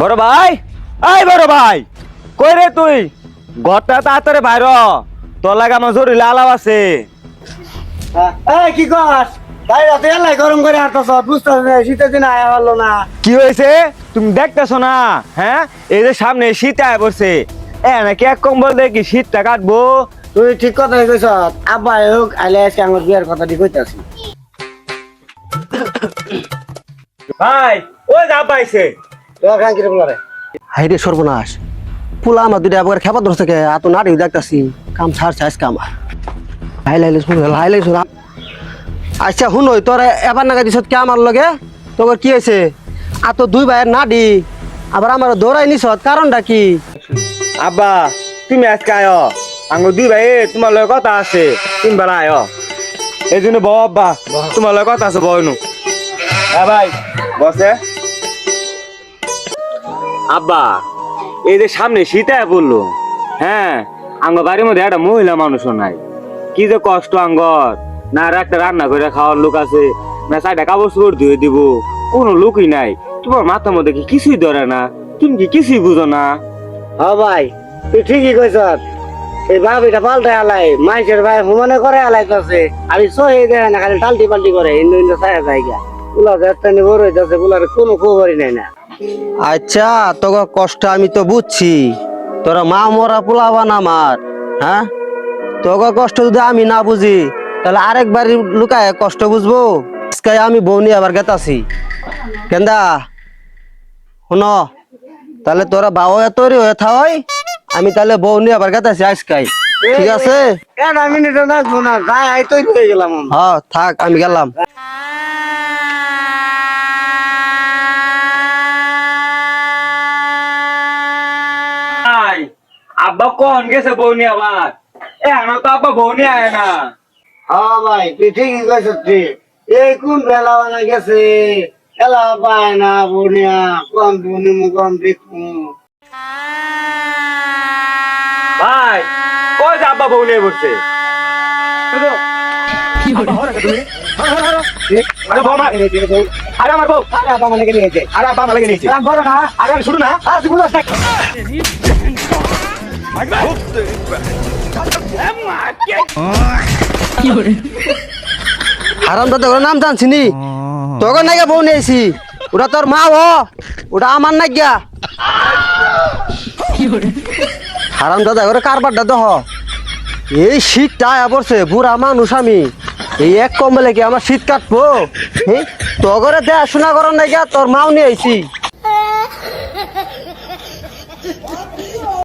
বড় ভাই এই বড় ভাই কই রে তুই? ঘরটা তাড়াতাড়ি বাইর তোর লাগে আমার জরুরি আলাপ আছে। এই কি কর তাই রাতে এলাই গরম করে হাঁটতেছ বুঝতে শীতের দিন আয়া হলো না। কি হয়েছে? তুমি দেখতেছো না হ্যাঁ? এই যে সামনে শীত আয় পড়ছে। এ নাকি এক কম্বল দিয়ে কি শীতটা কাটবো? তুই ঠিক কথাই কইছ। আব্বা হোক আইলে আজকে আমার বিয়ার কথা দি কইতাছি। ভাই ওই যা পাইছে হাইরে সর্বনাশ। পোলা আমার দুইটা আবার খেপা ধরছে কে আত নাড়ি দেখতাছি। কাম ছাড়ছে আজকে আমার। হাই লাইলে শুন হাই লাইলে শুন। আচ্ছা শুন তোর এবার নাগা দিছত কে আমার লগে? তোর কি হয়েছে? আর তো দুই ভাইয়ের নাডি আবার আমার দৌড়াই নিছত কারণটা কি? আব্বা তুমি আজকে আয়। আঙ্গো দুই ভাই তোমার লগে কথা আছে। তুমি বেলা আয়। এই জন্য বউ আব্বা তোমার লগে কথা আছে বয়নু হ্যাঁ ভাই। বসে। আব্বা, এই যে সামনে আয় পড়ল। হ্যাঁ আঙ্গ বাড়ির মধ্যে একটা মহিলা মানুষও নাই। কি যে কষ্ট আঙ্গর, না একটা রান্না করে খাওয়ার লোক আছে, না চারটা কাপড় চোপড় ধুয়ে দিব, কোনো লোকই নাই। তোমার মাথার মধ্যে কি কিছুই ধরে না? তুমি কি কিছুই বুঝো না? হ ভাই, তুই ঠিকই কইছ এই বাবিটা পাল্টাই আলাই মাইসের ভাই হুমানে করে আলাইতাছে। আমি সহি দেয় না, খালি টাল্টি পাল্টি করে ইন্দু ইন্দু ছায়া জায়গা। পুলা যাচ্ছে বড় হইতাছে পুলার কোনো খবরই নাই না। আচ্ছা তোর কষ্ট আমি তো বুঝছি তোরা মা মরা পোলাবান আমার হ্যাঁ তোর কষ্ট যদি আমি না বুঝি তাহলে আরেকবার লুকায় কষ্ট বুঝব আমি বৌনি আবার গেতাছি কেন্দা শুন তাহলে তোরা বাবা তৈরি হয়ে থাই আমি তাহলে বৌনি আবার গেতাছি আজকাই ঠিক আছে হয়ে হ্যাঁ থাক আমি গেলাম আব্বা কখন গেছে বউনি আবার? এখন তো আব্বা বউনি আয় না। হ্যাঁ ভাই তুই ঠিকই কইছ তুই। এই কোন বেলা বানা গেছে? এলা পায় না বুনিয়া কম বুনি কম দেখু। ভাই কই যে আব্বা বউনি বসছে আরে আমার বউ। আরে বাবা লেগে নিয়েছে আরে আব্বা আমার লেগে নিয়েছে বড় না আরে শুরু না। আরে তুই বুঝছ না। হারাম দাদা ওর নাম জানছি নি তোকে নাকি বউ নিয়েছি। ওটা তোর মা, ও। ওটা আমার না গিয়া হারাম দাদা ওরে কারবারটা দহ। এই শীতটা পড়ছে, বুড়া মানুষ আমি। এই এক কম্বলে কি আমার শীত কাটবো? তগরে দেখাশোনা করার না গিয়া তোর মাও নিয়ে